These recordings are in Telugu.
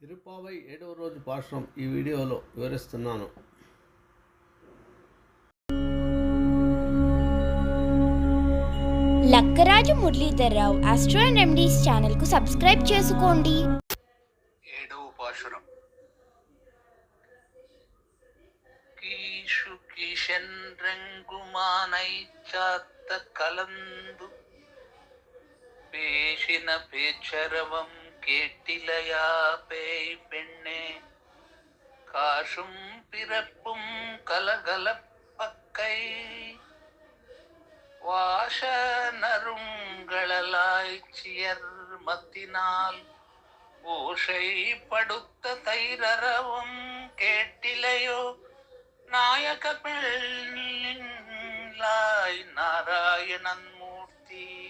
తిరుపావై ఏడవ రోజు పాశ్రం ఈ వీడియోలో వివరిస్తున్నాను. Lakkaraju Muralidhar Rao astro and remedies ఛానల్కు సబ్స్క్రైబ్ చేసుకోండి. ఏడవ పాశురం. కీషు కిషన్ రంగుమానై చాత్త కలందు పేషిన పేచరవం கேட்டிலையா பேய் பெண்ணே? காசும் பிறப்பும் கலகலப்பக்கை வாச நருங்களலாய்ச்சியர் மத்தினால். ஓஷை படுத்த தைரரவம் கேட்டிலையோ? நாயக பிள்ளாய் நாராயணன் மூர்த்தி.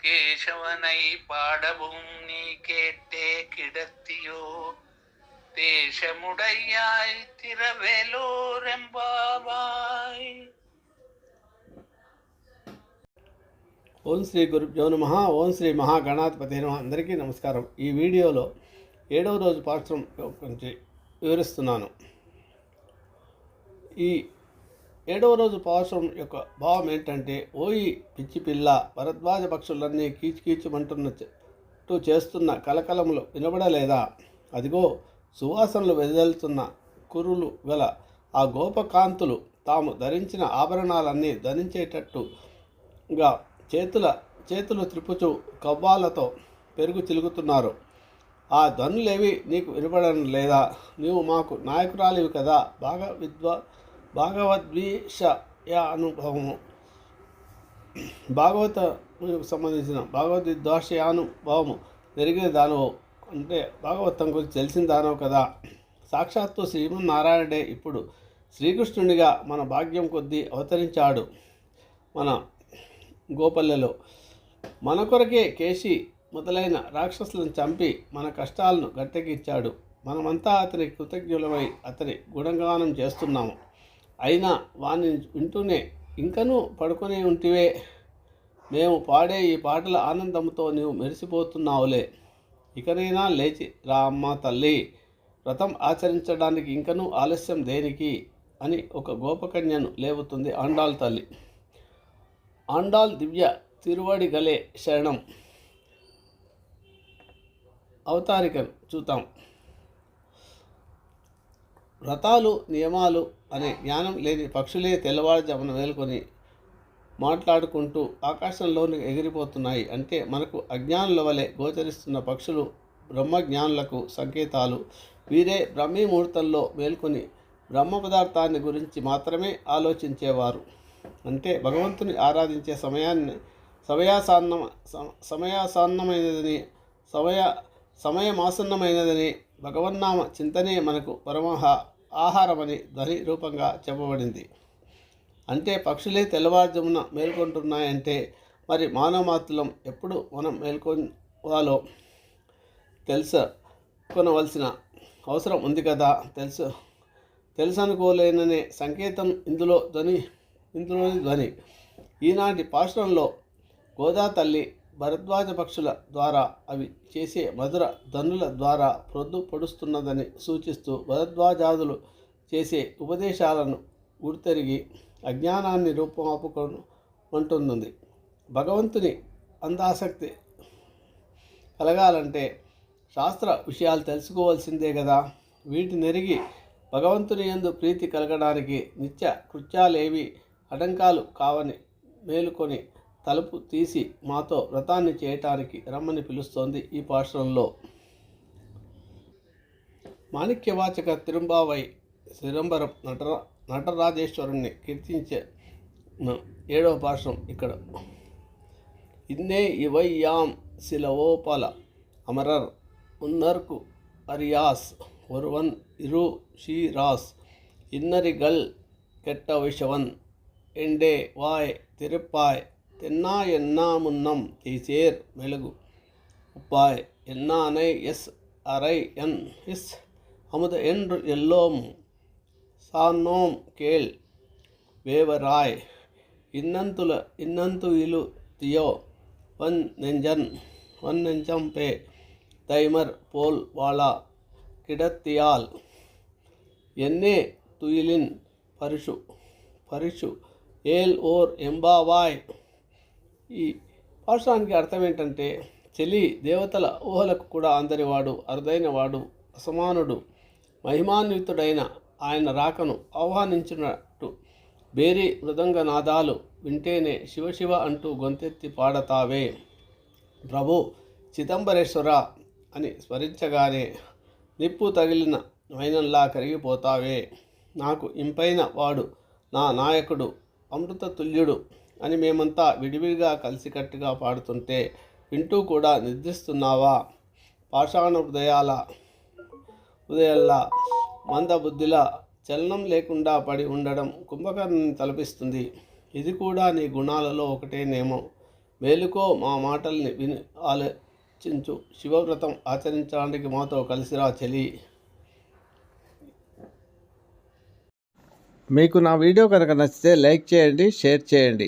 கேசவனை பாடவும் நீ கேட்டே கிடத்தியோ தேசமுடையாய் திரவேலோரெம்பாவாய் ఓం శ్రీ గురుభ్యో నమ ఓం శ్రీ మహాగణాధిపతి నమ అందరికీ నమస్కారం ఈ వీడియోలో ఏడవ రోజు పాశ్రం గురించి వివరిస్తున్నాను ఈ ఏడవ రోజు పాశ్రం యొక్క భావం ఏంటంటే ఓయి పిచ్చి పిల్ల భరద్వాజ పక్షులన్నీ కీచుకీచుమంటున్నట్టు చేస్తున్న కలకలములు వినబడలేదా? అదిగో సువాసనలు వెదజల్తున్న కురులు గల ఆ గోపకాంతులు తాము ధరించిన ఆభరణాలన్నీ ధరించేటట్టుగా చేతుల చేతులు త్రిపుచు కవ్వాలతో పెరుగు చిలుగుతున్నారు ఆ ధ్వనులేవి నీకు వినపడడం లేదా నీవు మాకు నాయకురాలివి కదా బాగా విద్వా భాగవద్విషయ అనుభవము. భాగవత సంబంధించిన భగవద్విద్వాషయానుభవము జరిగిన దానవు అంటే భాగవతం గురించి తెలిసిన దానవు కదా. సాక్షాత్తు శ్రీమన్నారాయణుడే ఇప్పుడు శ్రీకృష్ణునిగా మన భాగ్యం కొద్దీ అవతరించాడు మన గోపల్లెలో. మన కొరకే కేశి మొదలైన రాక్షసులను చంపి మన కష్టాలను గట్టెకిచ్చాడు మనమంతా అతని కృతజ్ఞులమై అతని గుణగానం చేస్తున్నాము. అయినా వాణ్ణి వింటూనే ఇంకనూ పడుకొని ఉంటివే. మేము పాడే ఈ పాటల ఆనందంతో నీవు మెరిసిపోతున్నావులే. ఇకనైనా లేచి రా అమ్మ తల్లి. వ్రతం ఆచరించడానికి ఇంకనూ ఆలస్యం దేనికి? అని ఒక గోపకన్యను లేవుతుంది ఆండాల్ తల్లి. ఆండాల్ దివ్య తిరువడిగలే శరణం. అవతారికను చూద్దాం. వ్రతాలు నియమాలు అనే జ్ఞానం లేని పక్షులే తెల్లవారుజామున మేల్కొని మాట్లాడుకుంటూ ఆకాశంలోని ఎగిరిపోతున్నాయి అంటే మనకు అజ్ఞానుల వలె గోచరిస్తున్న పక్షులు బ్రహ్మజ్ఞానులకు సంకేతాలు. వీరే బ్రహ్మీ ముహూర్తంలో మేల్కొని బ్రహ్మ పదార్థాన్ని గురించి మాత్రమే ఆలోచించేవారు. అంటే భగవంతుని ఆరాధించే సమయాన్ని సమయాసాన్న సమ- సమయాసాన్నమైనదని సమయ సమయమాసన్నమైనదని భగవన్నామ చింతనే మనకు పరమహ ఆహారమని ధ్వని రూపంగా చెప్పబడింది. అంటే పక్షులే తెల్లవారుజమున మేల్కొంటున్నాయంటే మరి మానవ మాత్రం ఎప్పుడు మనం మేల్కొవాలో తెలుసుకొనవలసిన అవసరం ఉంది కదా తెలుసు. తెలుసనుకోలేననే సంకేతం ఇందులో ధ్వని ఇందులోని ధ్వని. ఈనాటి పాశ్రంలో గోదా తల్లి భరద్వాజ పక్షుల ద్వారా అవి చేసే మధుర ధనుల ద్వారా పొందుపడుస్తున్నదని సూచిస్తూ భరద్వాజాదులు చేసే ఉపదేశాలను గుర్తెరిగి అజ్ఞానాన్ని రూపమాపుకొని ఉంటుంది భగవంతుని అందాసక్తి కలగాలంటే శాస్త్ర విషయాలు తెలుసుకోవాల్సిందే కదా వీటినెరిగి భగవంతుని యందు ప్రీతి కలగడానికి నిత్య కృత్యాలేవి అటంకాలు కావని మేలుకొని తలుపు తీసి మాతో వ్రతాన్ని చేయటానికి రమ్మని పిలుస్తోంది ఈ పాశ్రంలో మాణిక్యవాచక తిరుంబావై శ్రీరంబరం నటర నటరాజేశ్వరుణ్ణి కీర్తించే న- ఏడవ పాశ్రం ఇక్కడ இன்னே இவை யாம் சில ஓபல அமரர் உன்னர்க்கு அரியாஸ் ஒருவன் இரு ஷீராஸ் இன்னரிகள் கெட்ட விஷவன் ఎండే వాయ్ తిరుప్పాయ్ தென்னா என்னா முன்னம் இசேர் மெழுகு. உப்பாய் என்னானை எஸ் அரை என் இஸ் அமுத என்று எல்லோம் சான்னோம் கேள். வேவராய் இன்னந்துல இன்னந்து இலு தியோ வன் நெஞ்சன் வன் நெஞ்சம் பே தைமர் போல் வாழா கிடத்தியால். என்னே துயிலின் பரிசு பரிசு ஏல் ஓர் எம்பாவாய் ఈ పాఠశానికి అర్థం ఏంటంటే చెలి దేవతల ఊహలకు కూడా అందరివాడు అరుదైనవాడు అసమానుడు మహిమాన్వితుడైన ఆయన రాకను ఆహ్వానించినట్టు బేరి మృదంగ నాదాలు వింటేనే శివశివ అంటూ గొంతెత్తి పాడతావే. ప్రభు చిదంబరేశ్వర అని స్మరించగానే నిప్పు తగిలిన వైనంలా కరిగిపోతావే. నాకు ఇంపైన వాడు నా నాయకుడు అమృత తుల్యుడు అని మేమంతా విడివిడిగా కలిసికట్టుగా పాడుతుంటే వింటూ కూడా నిద్రిస్తున్నావా పాషాణ హృదయాల హృదయాల్లా మందబుద్ధిలా చలనం లేకుండా పడి ఉండడం కుంభకర్ణని తలపిస్తుంది. ఇది కూడా నీ గుణాలలో ఒకటేనేమో మేలుకో మా మాటల్ని విని ఆలోచించు. శివవ్రతం ఆచరించడానికి మాతో కలిసిరా చెలి. మీకు నా వీడియో కనుక నచ్చితే లైక్ చేయండి షేర్ చేయండి.